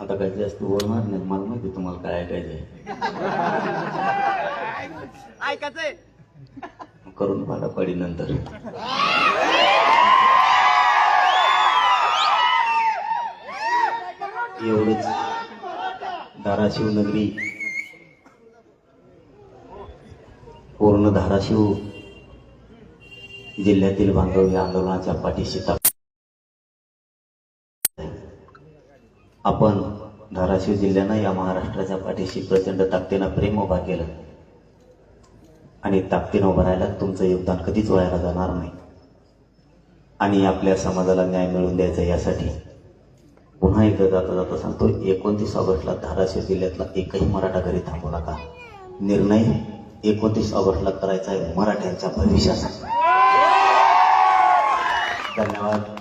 आता काही जास्त बोलणार नाही मला माहिती तुम्हाला काय ऐकायचंय? ऐकायचंय करून पाडा पडी नंतर. एवढंच. धाराशिव नगरी. पूर्ण धाराशिव जिल्ह्यातील बांधव या आंदोलनाच्या पाठीशी आपण धाराशिव जिल्ह्यानं या महाराष्ट्राच्या पाठीशी प्रचंड ताकदीनं प्रेम उभा केलं. आणि ताकदीनं उभं राहायला तुमचं योगदान कधीच व्हायला जाणार नाही. आणि आपल्या समाजाला न्याय मिळवून द्यायचा यासाठी पुन्हा एकदा जाता जाता सांगतो एकोणतीस ऑगस्टला धाराशिव जिल्ह्यातला एकही मराठा घरी थांबू नका. निर्णय एकोणतीस ऑगस्टला करायचा आहे मराठ्यांच्या भविष्यासाठी. धन्यवाद.